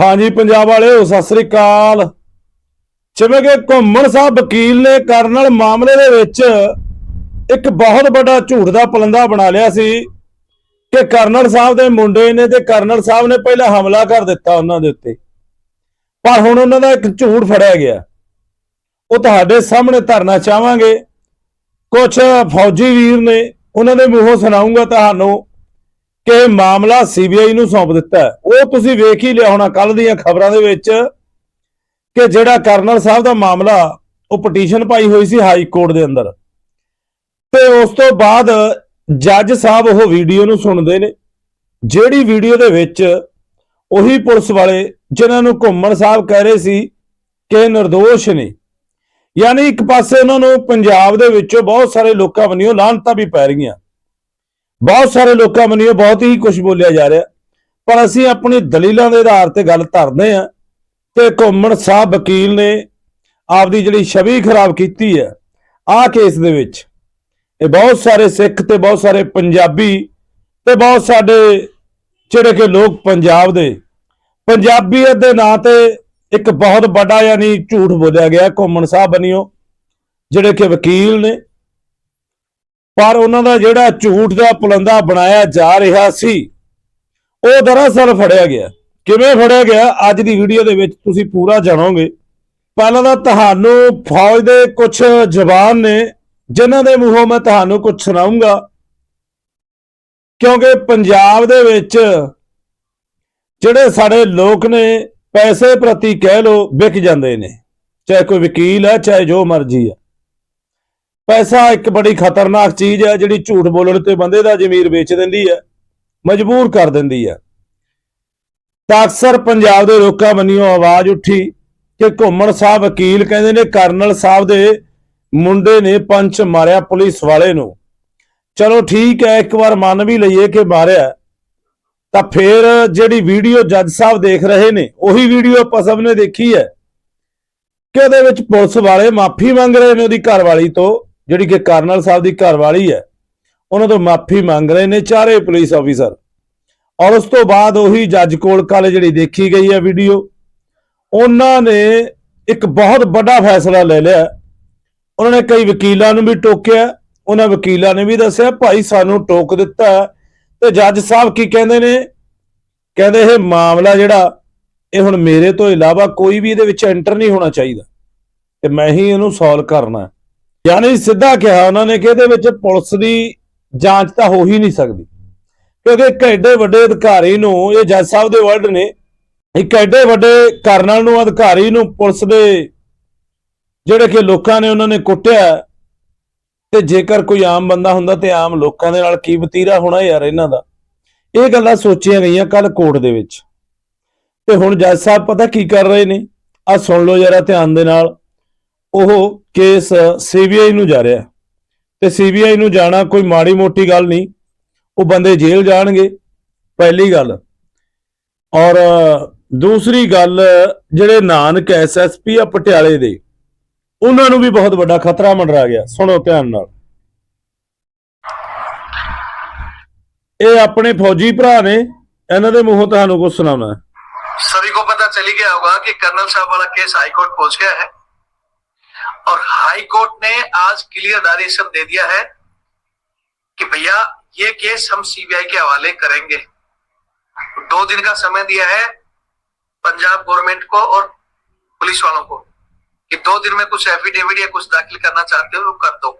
ਹਾਂਜੀ, ਪੰਜਾਬ ਵਾਲਿਓ, ਸਤਿ ਸ੍ਰੀ ਅਕਾਲ। ਜਿਵੇਂ ਕਿ ਘੁੰਮਣ ਸਾਹਿਬ ਵਕੀਲ ਨੇ ਕਰਨਲ ਮਾਮਲੇ ਦੇ ਵਿੱਚ ਇੱਕ ਬਹੁਤ ਵੱਡਾ ਝੂਠ ਦਾ ਪਲੰਦਾ ਬਣਾ ਲਿਆ ਸੀ ਕਿ ਕਰਨਲ ਸਾਹਿਬ ਦੇ ਮੁੰਡੇ ਨੇ ਤੇ ਕਰਨਲ ਸਾਹਿਬ ਨੇ ਪਹਿਲਾਂ ਹਮਲਾ ਕਰ ਦਿੱਤਾ ਉਹਨਾਂ ਦੇ ਉੱਤੇ। ਪਰ ਹੁਣ ਉਹਨਾਂ ਦਾ ਇੱਕ ਝੂਠ ਫੜਿਆ ਗਿਆ। ਉਹ ਤੁਹਾਡੇ ਸਾਹਮਣੇ ਧਰਨਾ ਚਾਹਾਂਗੇ। ਕੁਝ ਫੌਜੀ ਵੀਰ ਨੇ ਉਹਨਾਂ ਦੇ ਮੂੰਹੋਂ ਸੁਣਾਉਂਗਾ ਤੁਹਾਨੂੰ। ਕਿ ਇਹ ਮਾਮਲਾ ਸੀਬੀਆਈ ਨੂੰ ਸੌਂਪ ਦਿੱਤਾ ਉਹ ਤੁਸੀਂ ਵੇਖ ਹੀ ਲਿਆ ਹੋਣਾ ਕੱਲ ਦੀਆਂ ਖਬਰਾਂ ਦੇ ਵਿੱਚ ਕਿ ਜਿਹੜਾ ਕਰਨਲ ਸਾਹਿਬ ਦਾ ਮਾਮਲਾ, ਉਹ ਪਟੀਸ਼ਨ ਪਾਈ ਹੋਈ ਸੀ ਹਾਈ ਕੋਰਟ ਦੇ ਅੰਦਰ। ਤੇ ਉਸ ਤੋਂ ਬਾਅਦ ਜੱਜ ਸਾਹਿਬ ਉਹ ਵੀਡੀਓ ਨੂੰ ਸੁਣਦੇ ਨੇ। ਜਿਹੜੀ ਵੀਡੀਓ ਦੇ ਵਿੱਚ ਉਹੀ ਪੁਲਿਸ ਵਾਲੇ ਜਿਨ੍ਹਾਂ ਨੂੰ ਘੁੰਮਣ ਸਾਹਿਬ ਕਹਿ ਰਹੇ ਸੀ ਕਿ ਇਹ ਨਿਰਦੋਸ਼ ਨੇ। ਯਾਨੀ ਇੱਕ ਪਾਸੇ ਉਹਨਾਂ ਨੂੰ ਪੰਜਾਬ ਦੇ ਵਿੱਚੋਂ ਬਹੁਤ ਸਾਰੇ ਲੋਕਾਂ ਵੱਲੋਂ ਲਾਹਨਤਾਂ ਵੀ ਪੈ ਰਹੀਆਂ। ਬਹੁਤ ਸਾਰੇ ਲੋਕਾਂ ਵੱਲੋਂ ਬਹੁਤ ਹੀ ਕੁਝ ਬੋਲਿਆ ਜਾ ਰਿਹਾ। ਪਰ ਅਸੀਂ ਆਪਣੀ ਦਲੀਲਾਂ ਦੇ ਆਧਾਰ ਤੇ ਗੱਲ ਧਰਦੇ ਆ ਤੇ ਘੁੰਮਣ ਸਾਹਿਬ ਵਕੀਲ ਨੇ ਆਪਦੀ ਜਿਹੜੀ ਛਵੀ ਖਰਾਬ ਕੀਤੀ ਹੈ, ਆਹ ਕੇਸ ਦੇ ਵਿੱਚ। ਇਹ ਬਹੁਤ ਸਾਰੇ ਸਿੱਖ ਤੇ ਬਹੁਤ ਸਾਰੇ ਪੰਜਾਬੀ ਤੇ ਬਹੁਤ ਸਾਡੇ ਜਿਹੜੇ ਕਿ ਲੋਕ ਪੰਜਾਬ ਦੇ, ਪੰਜਾਬੀਅਤ ਦੇ ਨਾਂ ਤੇ ਇੱਕ ਬਹੁਤ ਵੱਡਾ ਯਾਨੀ ਝੂਠ ਬੋਲਿਆ ਗਿਆ ਘੁੰਮਣ ਸਾਹਿਬ ਬਣਿਓ ਜਿਹੜੇ ਕਿ ਵਕੀਲ ਨੇ ਪਰ ਉਹਨਾਂ ਦਾ ਜਿਹੜਾ ਝੂਠ ਦਾ ਪੁਲੰਦਾ ਬਣਾਇਆ ਜਾ ਰਿਹਾ ਸੀ, ਉਹ ਦਰਅਸਲ ਫੜਿਆ ਗਿਆ। ਕਿਵੇਂ ਫੜਿਆ ਗਿਆ, ਅੱਜ ਦੀ ਵੀਡੀਓ ਦੇ ਵਿੱਚ ਤੁਸੀਂ ਪੂਰਾ ਜਾਣੋਗੇ। ਪਹਿਲਾਂ ਤਾਂ ਤੁਹਾਨੂੰ ਫੌਜ ਦੇ ਕੁਝ ਜਵਾਨ ਨੇ, ਜਿਨ੍ਹਾਂ ਦੇ ਮੂੰਹੋਂ ਮੈਂ ਤੁਹਾਨੂੰ ਕੁਝ ਸੁਣਾਉਂਗਾ ਕਿਉਂਕਿ ਪੰਜਾਬ ਦੇ ਵਿੱਚ ਜਿਹੜੇ ਸਾਡੇ ਲੋਕ ਨੇ, ਪੈਸੇ ਪ੍ਰਤੀ ਕਹਿ ਲੋ ਵਿਕ ਜਾਂਦੇ ਨੇ। ਚਾਹੇ ਕੋਈ ਵਕੀਲ ਹੈ, ਚਾਹੇ ਜੋ ਮਰਜ਼ੀ ਹੈ। ਪੈਸਾ ਇੱਕ ਬੜੀ ਖਤਰਨਾਕ ਚੀਜ਼ ਹੈ, ਜਿਹੜੀ ਝੂਠ ਬੋਲਣ ਤੇ ਬੰਦੇ ਦਾ ਜ਼ਮੀਰ ਵੇਚ ਦਿੰਦੀ ਹੈ, ਮਜਬੂਰ ਕਰ ਦਿੰਦੀ ਹੈ। ਤਾਂ ਅਕਸਰ ਪੰਜਾਬ ਦੇ ਲੋਕਾਂ ਵੱਲੋਂ ਆਵਾਜ਼ ਉੱਠੀ ਕਿ ਘੁੰਮਣ ਸਾਹਿਬ ਵਕੀਲ ਕਹਿੰਦੇ ਨੇ, ਕਰਨਲ ਸਾਹਿਬ ਦੇ ਮੁੰਡੇ ਨੇ ਪੰਚ ਮਾਰਿਆ ਪੁਲਿਸ ਵਾਲੇ ਨੂੰ। ਚਲੋ ਠੀਕ ਹੈ, ਇੱਕ ਵਾਰ ਮੰਨ ਵੀ ਲਈਏ ਕਿ ਮਾਰਿਆ। ਤਾਂ ਫਿਰ ਜਿਹੜੀ ਵੀਡੀਓ ਜੱਜ ਸਾਹਿਬ ਦੇਖ ਰਹੇ ਨੇ, ਉਹੀ ਵੀਡੀਓ ਆਪਾਂ ਸਭ ਨੇ ਦੇਖੀ ਹੈ ਕਿ ਉਹਦੇ ਵਿੱਚ ਪੁਲਿਸ ਵਾਲੇ ਮਾਫੀ ਮੰਗ ਰਹੇ ਨੇ ਉਹਦੀ ਘਰਵਾਲੀ ਤੋਂ। ਜਿਹੜੀ ਕਿ ਕਰਨਲ ਸਾਹਿਬ ਦੀ ਘਰਵਾਲੀ ਹੈ, ਉਹਨਾਂ ਤੋਂ ਮਾਫੀ ਮੰਗ ਰਹੇ ਨੇ ਚਾਰੇ ਪੁਲਿਸ ਆਫੀਸਰ ਔਰ ਉਸ ਤੋਂ ਬਾਅਦ ਉਹੀ ਜੱਜ ਕੋਲ ਕੱਲ ਜਿਹੜੀ ਦੇਖੀ ਗਈ ਹੈ ਵੀਡੀਓ ਉਹਨਾਂ ਨੇ ਇੱਕ ਬਹੁਤ ਵੱਡਾ ਫੈਸਲਾ ਲੈ ਲਿਆ। ਉਹਨਾਂ ਨੇ ਕਈ ਵਕੀਲਾਂ ਨੂੰ ਵੀ ਟੋਕਿਆ, ਉਹਨਾਂ ਵਕੀਲਾਂ ਨੇ ਵੀ ਦੱਸਿਆ, ਭਾਈ ਸਾਨੂੰ ਟੋਕ ਦਿੱਤਾ ਤੇ ਜੱਜ ਸਾਹਿਬ ਕੀ ਕਹਿੰਦੇ ਨੇ? ਕਹਿੰਦੇ ਇਹ ਮਾਮਲਾ ਜਿਹੜਾ, ਇਹ ਹੁਣ ਮੇਰੇ ਤੋਂ ਇਲਾਵਾ ਕੋਈ ਵੀ ਇਹਦੇ ਵਿੱਚ ਐਂਟਰ ਨਹੀਂ ਹੋਣਾ ਚਾਹੀਦਾ। ਤੇ ਮੈਂ ਹੀ ਇਹਨੂੰ ਸੋਲਵ ਕਰਨਾ ਯਾਨੀ ਸਿੱਧਾ ਕਿਹਾ ਉਹਨਾਂ ਨੇ ਕਿ ਇਹਦੇ ਵਿੱਚ ਪੁਲਿਸ ਦੀ ਜਾਂਚ ਤਾਂ ਹੋ ਹੀ ਨਹੀਂ ਸਕਦੀ। ਕਿਉਂਕਿ ਇੱਕ ਐਡੇ ਵੱਡੇ ਅਧਿਕਾਰੀ ਨੂੰ, ਇਹ ਜੱਜ ਸਾਹਿਬ ਦੇ ਵਰਡ ਨੇ, ਇੱਕ ਐਡੇ ਵੱਡੇ ਕਰਨਲ ਨੂੰ, ਅਧਿਕਾਰੀ ਨੂੰ ਪੁਲਿਸ ਦੇ ਜਿਹੜੇ ਕਿ ਲੋਕਾਂ ਨੇ ਉਹਨਾਂ ਨੇ ਕੁੱਟਿਆ, ਤੇ ਜੇਕਰ ਕੋਈ ਆਮ ਬੰਦਾ ਹੁੰਦਾ ਤੇ ਆਮ ਲੋਕਾਂ ਦੇ ਨਾਲ ਕੀ ਵਤੀਰਾ ਹੋਣਾ ਯਾਰ ਇਹਨਾਂ ਦਾ। ਇਹ ਗੱਲਾਂ ਸੋਚੀਆਂ ਗਈਆਂ ਕੱਲ ਕੋਰਟ ਦੇ ਵਿੱਚ। ਤੇ ਹੁਣ ਜੱਜ ਸਾਹਿਬ ਪਤਾ ਕੀ ਕਰ ਰਹੇ ਨੇ? ਆ ਸੁਣ ਲਓ ਜਰਾ ਧਿਆਨ ਦੇ ਨਾਲ। ਉਹ ਕੇਸ ਸੀਬੀਆਈ ਨੂੰ ਜਾ ਰਿਹਾ। ਤੇ ਸੀਬੀਆਈ ਨੂੰ ਜਾਣਾ ਕੋਈ ਮਾੜੀ ਮੋਟੀ ਗੱਲ ਨਹੀਂ। ਉਹ ਬੰਦੇ ਜੇਲ੍ਹ ਜਾਣਗੇ, ਪਹਿਲੀ ਗੱਲ। ਔਰ ਦੂਸਰੀ ਗੱਲ, ਜਿਹੜੇ ਨਾਨਕ ਐਸਐਸਪੀ ਆ ਪਟਿਆਲੇ ਦੇ, ਉਹਨਾਂ ਨੂੰ ਵੀ ਬਹੁਤ ਵੱਡਾ ਖਤਰਾ ਮੰਡਰਾ ਗਿਆ। ਸੁਣੋ ਧਿਆਨ ਨਾਲ। ਇਹ ਆਪਣੇ ਫੌਜੀ ਭਰਾ ਨੇ, ਇਹਨਾਂ ਦੇ ਮੂੰਹੋਂ ਤੁਹਾਨੂੰ ਕੁਝ ਸੁਣਾਉਣਾ। ਸਰੀ ਕੋ ਪਤਾ ਚਲੀ ਗਿਆ ਹੋਗਾ ਕਿ ਕਰਨਲ ਸਾਹਿਬ ਵਾਲਾ ਕੇਸ ਹਾਈ ਕੋਰਟ ਪਹੁੰਚ ਗਿਆ ਹੈ। और हाई कोर्ट ने आज क्लियर डायरेक्शन दे दिया है कि भैया, ये केस हम सीबीआई के हवाले करेंगे। दो दिन का समय दिया है पंजाब गवर्नमेंट को और पुलिस वालों को कि दो दिन में कुछ एफिडेविट या कुछ दाखिल करना चाहते हो कर दो।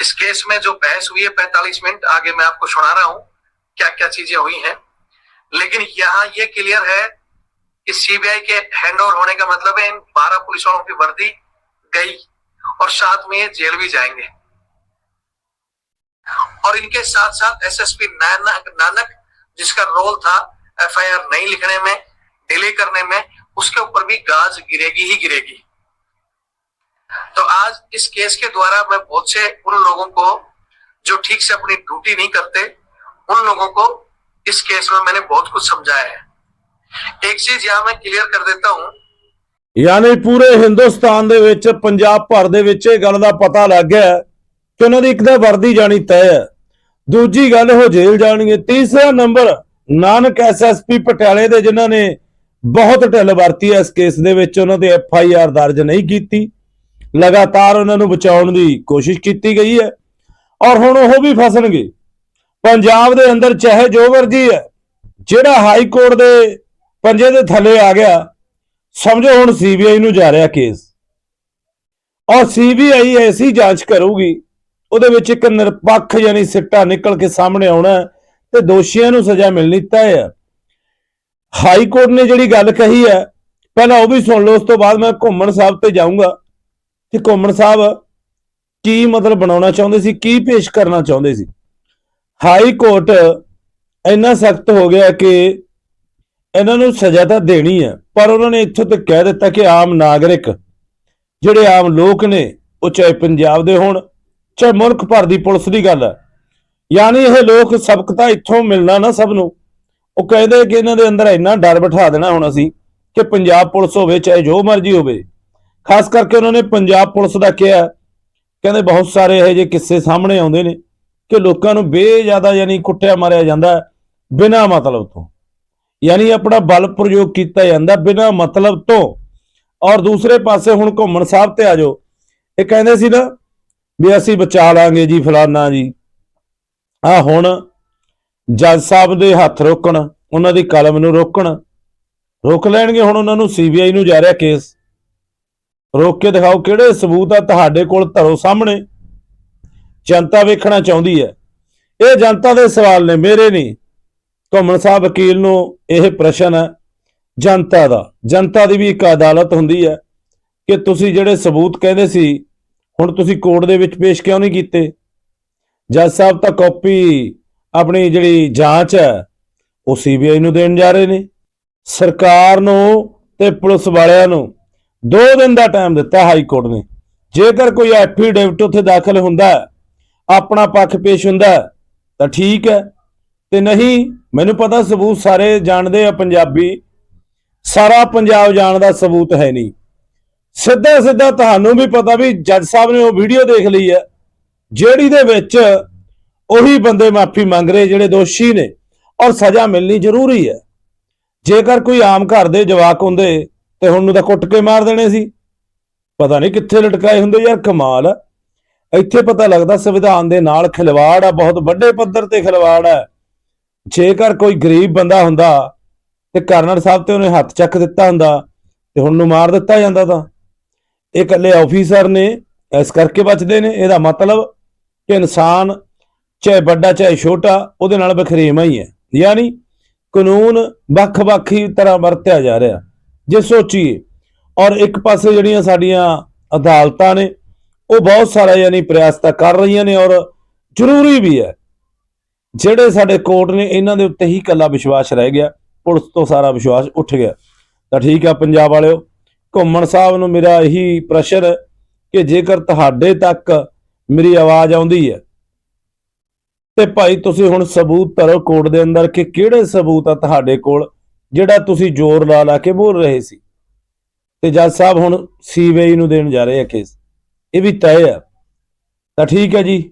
इस केस में जो बहस हुई है 45 मिनट आगे मैं आपको सुना रहा हूँ क्या क्या चीज़ें हुई हैं। लेकिन यहाँ ये क्लियर है कि सीबीआई के हैंड ओवर होने का मतलब है इन बारह पुलिस वालों की वर्दी गई और साथ में ये जेल भी जाएँगे। और इनके साथ साथ एसएसपी नानक नानक, जिसका रोल था एफआईआर नहीं लिखने में डिले करने में, उसके ऊपर भी गाज गिरेगी ही गिरेगी। तो आज इस केस के द्वारा मैं बहुत से उन लोगों को जो ठीक से अपनी ड्यूटी नहीं करते, उन लोगों को इस केस में मैंने बहुत कुछ समझाया है। एक चीज यहाँ मैं क्लियर कर देता हूँ ਯਾਨੀ ਪੂਰੇ ਹਿੰਦੁਸਤਾਨ ਦੇ ਵਿੱਚ ਪੰਜਾਬ ਭਰ ਦੇ ਵਿੱਚ ਇਹ ਗੱਲ ਦਾ ਪਤਾ ਲੱਗ ਗਿਆ ਹੈ ਕਿ ਉਹਨਾਂ ਦੀ ਇੱਕ ਤਾਂ ਵਰਦੀ ਜਾਣੀ ਤੈਅ ਹੈ ਦੂਜੀ ਗੱਲ ਉਹ ਜੇਲ੍ਹ ਜਾਣਗੇ ਤੀਸਰਾ ਨੰਬਰ ਨਾਨਕ ਐਸਐਸਪੀ ਪਟਿਆਲੇ ਦੇ ਜਿਨ੍ਹਾਂ ਨੇ ਬਹੁਤ ਢਿੱਲ ਵਰਤੀ ਹੈ ਇਸ ਕੇਸ ਦੇ ਵਿੱਚ ਉਹਨਾਂ ਤੇ ਐਫ ਆਈ ਆਰ ਦਰਜ ਨਹੀਂ ਕੀਤੀ ਲਗਾਤਾਰ ਉਹਨਾਂ ਨੂੰ ਬਚਾਉਣ ਦੀ ਕੋਸ਼ਿਸ਼ ਕੀਤੀ ਗਈ ਹੈ ਔਰ ਹੁਣ ਉਹ ਵੀ ਫਸਣਗੇ ਪੰਜਾਬ ਦੇ ਅੰਦਰ ਚਾਹੇ ਜੋ ਮਰਜੀ ਹੈ ਜਿਹੜਾ ਹਾਈ ਕੋਰਟ ਦੇ ਪੰਜੇ ਦੇ ਥੱਲੇ ਆ ਗਿਆ, ਸਮਝੋ ਹੁਣ ਸੀਬੀਆਈ ਨੂੰ ਜਾ ਰਿਹਾ ਕੇਸ ਔਰ ਸੀਬੀਆਈ ਐਸੀ ਜਾਂਚ ਕਰੂਗੀ, ਉਹਦੇ ਵਿੱਚ ਇੱਕ ਨਿਰਪੱਖ ਯਾਨੀ ਸਿੱਟਾ ਨਿਕਲ ਕੇ ਸਾਹਮਣੇ ਆਉਣਾ ਤੇ ਦੋਸ਼ੀਆਂ ਨੂੰ ਸਜ਼ਾ ਮਿਲਣੀ ਤੈਅ ਹੈ। ਹਾਈ ਕੋਰਟ ਨੇ ਜਿਹੜੀ ਗੱਲ ਕਹੀ ਹੈ, ਪਹਿਲਾਂ ਉਹ ਵੀ ਸੁਣ ਲਓ, ਉਸ ਤੋਂ ਬਾਅਦ ਮੈਂ ਘੁੰਮਣ ਸਾਹਿਬ ਤੇ ਜਾਊਂਗਾ। ਕਿ ਘੁੰਮਣ ਸਾਹਿਬ ਕੀ ਮਤਲਬ ਬਣਾਉਣਾ ਚਾਹੁੰਦੇ ਸੀ, ਕੀ ਪੇਸ਼ ਕਰਨਾ ਚਾਹੁੰਦੇ ਸੀ। ਹਾਈ ਕੋਰਟ ਇੰਨਾ ਸਖਤ ਹੋ ਗਿਆ ਕਿ ਇਹਨਾਂ ਨੂੰ ਸਜ਼ਾ ਤਾਂ ਦੇਣੀ ਹੈ, ਪਰ ਉਹਨਾਂ ਨੇ ਇੱਥੋਂ ਤੱਕ ਕਹਿ ਦਿੱਤਾ ਕਿ ਆਮ ਨਾਗਰਿਕ ਜਿਹੜੇ ਆਮ ਲੋਕ ਨੇ, ਉਹ ਚਾਹੇ ਪੰਜਾਬ ਦੇ ਹੋਣ, ਚਾਹੇ ਮੁਲਕ ਭਰ ਦੀ ਪੁਲਿਸ ਦੀ ਗੱਲ ਹੈ, ਯਾਨੀ ਇਹ ਲੋਕ ਸਬਕ ਤਾਂ ਇੱਥੋਂ ਮਿਲਣਾ ਨਾ ਸਭ ਨੂੰ। ਉਹ ਕਹਿੰਦੇ ਕਿ ਇਹਨਾਂ ਦੇ ਅੰਦਰ ਇੰਨਾ ਡਰ ਬਿਠਾ ਦੇਣਾ ਹੁਣ ਅਸੀਂ ਕਿ ਪੰਜਾਬ ਪੁਲਿਸ ਹੋਵੇ, ਚਾਹੇ ਜੋ ਮਰਜ਼ੀ ਹੋਵੇ। ਖਾਸ ਕਰਕੇ ਉਹਨਾਂ ਨੇ ਪੰਜਾਬ ਪੁਲਿਸ ਦਾ ਕਿਹਾ, ਕਹਿੰਦੇ ਬਹੁਤ ਸਾਰੇ ਇਹੋ ਜਿਹੇ ਕਿੱਸੇ ਸਾਹਮਣੇ ਆਉਂਦੇ ਨੇ ਕਿ ਲੋਕਾਂ ਨੂੰ ਬੇਜਿਆਦਾ ਯਾਨੀ ਕੁੱਟਿਆ ਮਾਰਿਆ ਜਾਂਦਾ ਬਿਨਾਂ ਮਤਲਬ ਤੋਂ। ਯਾਨੀ ਆਪਣਾ ਬਲ ਪ੍ਰਯੋਗ ਕੀਤਾ ਜਾਂਦਾ ਬਿਨਾਂ ਮਤਲਬ ਤੋਂ। ਔਰ ਦੂਸਰੇ ਪਾਸੇ ਹੁਣ ਘੁੰਮਣ ਸਾਹਿਬ ਤੇ ਆ ਜਾਓ। ਇਹ ਕਹਿੰਦੇ ਸੀ ਨਾ ਵੀ ਅਸੀਂ ਬਚਾ ਲਾਂਗੇ ਜੀ ਫਲਾਨਾ ਜੀ। ਆ ਹੁਣ ਜੱਜ ਸਾਹਿਬ ਦੇ ਹੱਥ ਰੋਕਣ, ਉਹਨਾਂ ਦੀ ਕਲਮ ਨੂੰ ਰੋਕਣ। ਰੋਕ ਲੈਣਗੇ ਹੁਣ ਉਹਨਾਂ ਨੂੰ ਸੀਬੀਆਈ ਨੂੰ ਜਾ ਰਿਹਾ ਕੇਸ। ਰੋਕ ਕੇ ਦਿਖਾਓ ਕਿਹੜੇ ਸਬੂਤ ਆ ਤੁਹਾਡੇ ਕੋਲ ਧਰੋ ਸਾਹਮਣੇ। ਜਨਤਾ ਵੇਖਣਾ ਚਾਹੁੰਦੀ ਹੈ। ਇਹ ਜਨਤਾ ਦੇ ਸਵਾਲ ਨੇ, ਮੇਰੇ ਨਹੀਂ। ਘੁੰਮਣ ਸਾਹਿਬ ਵਕੀਲ ਨੂੰ ਇਹ ਪ੍ਰਸ਼ਨ ਹੈ, ਜਨਤਾ ਦਾ। ਜਨਤਾ ਦੀ ਵੀ ਇੱਕ ਅਦਾਲਤ ਹੁੰਦੀ ਹੈ ਕਿ ਤੁਸੀਂ ਜਿਹੜੇ ਸਬੂਤ ਕਹਿੰਦੇ ਸੀ, ਹੁਣ ਤੁਸੀਂ ਕੋਰਟ ਦੇ ਵਿੱਚ ਪੇਸ਼ ਕਿਉਂ ਨਹੀਂ ਕੀਤੇ? ਜੱਜ ਸਾਹਿਬ ਤਾਂ ਕਾਪੀ ਆਪਣੀ ਜਿਹੜੀ ਜਾਂਚ ਹੈ, ਉਹ ਸੀਬੀਆਈ ਨੂੰ ਦੇਣ ਜਾ ਰਹੇ ਨੇ। ਸਰਕਾਰ ਨੂੰ ਤੇ ਪੁਲਿਸ ਵਾਲਿਆਂ ਨੂੰ 2 ਦਿਨ ਦਾ ਟਾਈਮ ਦਿੱਤਾ ਹਾਈ ਕੋਰਟ ਨੇ। ਜੇਕਰ ਕੋਈ ਐਫੀਡੇਵਿਟ ਉੱਥੇ ਦਾਖਲ ਹੁੰਦਾ ਆਪਣਾ ਪੱਖ ਪੇਸ਼ ਹੁੰਦਾ ਤਾਂ ਠੀਕ ਹੈ। ਤੇ ਨਹੀਂ, ਮੈਨੂੰ ਪਤਾ ਸਬੂਤ ਸਾਰੇ ਜਾਣਦੇ ਆ ਪੰਜਾਬੀ। ਸਾਰਾ ਪੰਜਾਬ ਜਾਣਦਾ ਸਬੂਤ ਹੈ ਨਹੀਂ। ਸਿੱਧਾ ਸਿੱਧਾ ਤੁਹਾਨੂੰ ਵੀ ਪਤਾ ਵੀ ਜੱਜ ਸਾਹਿਬ ਨੇ ਉਹ ਵੀਡੀਓ ਦੇਖ ਲਈ ਹੈ, ਜਿਹੜੀ ਦੇ ਵਿੱਚ ਉਹੀ ਬੰਦੇ ਮਾਫੀ ਮੰਗ ਰਹੇ ਜਿਹੜੇ ਦੋਸ਼ੀ ਨੇ, ਔਰ ਸਜ਼ਾ ਮਿਲਣੀ ਜ਼ਰੂਰੀ ਹੈ। ਜੇਕਰ ਕੋਈ ਆਮ ਘਰ ਦੇ ਜਵਾਕ ਹੁੰਦੇ ਤੇ ਹੁਣ ਨੂੰ ਤਾਂ ਕੁੱਟ ਕੇ ਮਾਰ ਦੇਣੇ ਸੀ। ਪਤਾ ਨਹੀਂ ਕਿੱਥੇ ਲਟਕਾਏ ਹੁੰਦੇ ਯਾਰ, ਕਮਾਲ। ਇੱਥੇ ਪਤਾ ਲੱਗਦਾ ਸੰਵਿਧਾਨ ਦੇ ਨਾਲ ਖਿਲਵਾੜ ਆ, ਬਹੁਤ ਵੱਡੇ ਪੱਧਰ ਤੇ ਖਿਲਵਾੜ ਹੈ। ਜੇਕਰ ਕੋਈ ਗਰੀਬ ਬੰਦਾ ਹੁੰਦਾ ਤੇ ਕਰਨਲ ਸਾਹਿਬ ਤੇ ਉਹਨੇ ਹੱਥ ਚੱਕ ਦਿੱਤਾ ਹੁੰਦਾ ਤੇ ਹੁਣ ਨੂੰ ਮਾਰ ਦਿੱਤਾ ਜਾਂਦਾ ਤਾਂ। ਇਹ ਇਕੱਲੇ ਆਫੀਸਰ ਨੇ, ਇਸ ਕਰਕੇ ਬਚਦੇ ਨੇ, ਇਹਦਾ ਮਤਲਬ ਕਿ ਇਨਸਾਨ ਚਾਹੇ ਵੱਡਾ ਚਾਹੇ ਛੋਟਾ, ਉਹਦੇ ਨਾਲ ਬਖਰੇਵਾ ਹੀ ਹੈ। ਯਾਨੀ ਕਾਨੂੰਨ ਵੱਖ-ਵੱਖ ਹੀ ਤਰ੍ਹਾਂ ਵਰਤਿਆ ਜਾ ਰਿਹਾ। ਜੇ ਸੋਚੀਏ, ਔਰ ਇੱਕ ਪਾਸੇ ਜਿਹੜੀਆਂ ਸਾਡੀਆਂ ਅਦਾਲਤਾਂ ਨੇ, ਉਹ ਬਹੁਤ ਸਾਰਾ ਯਾਨੀ ਪ੍ਰਯਾਸ ਤਾਂ ਕਰ ਰਹੀਆਂ ਨੇ ਔਰ ਜ਼ਰੂਰੀ ਵੀ ਹੈ। ਜਿਹੜੇ ਸਾਡੇ ਕੋਰਟ ਨੇ ਇਹਨਾਂ ਦੇ ਉੱਤੇ ਹੀ ਕੱਲਾ ਵਿਸ਼ਵਾਸ ਰਹਿ ਗਿਆ, ਪੁਲਿਸ ਤੋਂ ਸਾਰਾ ਵਿਸ਼ਵਾਸ ਉੱਠ ਗਿਆ। ਤਾਂ ਠੀਕ ਆ ਪੰਜਾਬ ਵਾਲਿਓ, ਘੁੰਮਣ ਸਾਹਿਬ ਨੂੰ ਮੇਰਾ ਇਹੀ ਪ੍ਰੈਸ਼ਰ ਹੈ ਕਿ ਜੇਕਰ ਤੁਹਾਡੇ ਤੱਕ ਮੇਰੀ ਆਵਾਜ਼ ਆਉਂਦੀ ਹੈ, ਤੇ ਭਾਈ ਤੁਸੀਂ ਹੁਣ ਸਬੂਤ ਧਰੋ ਕੋਰਟ ਦੇ ਅੰਦਰ ਕਿ ਕਿਹੜੇ ਸਬੂਤ ਆ ਤੁਹਾਡੇ ਕੋਲ, ਜਿਹੜਾ ਤੁਸੀਂ ਜ਼ੋਰ ਲਾ ਲਾ ਕੇ ਬੋਲ ਰਹੇ ਸੀ। ਤੇ ਜੱਜ ਸਾਹਿਬ ਹੁਣ ਸੀਬੀਆਈ ਨੂੰ ਦੇਣ ਜਾ ਰਹੇ ਆ ਕੇਸ ਇਹ ਵੀ ਤੈਅ ਆ। ਤਾਂ ਠੀਕ ਹੈ ਜੀ।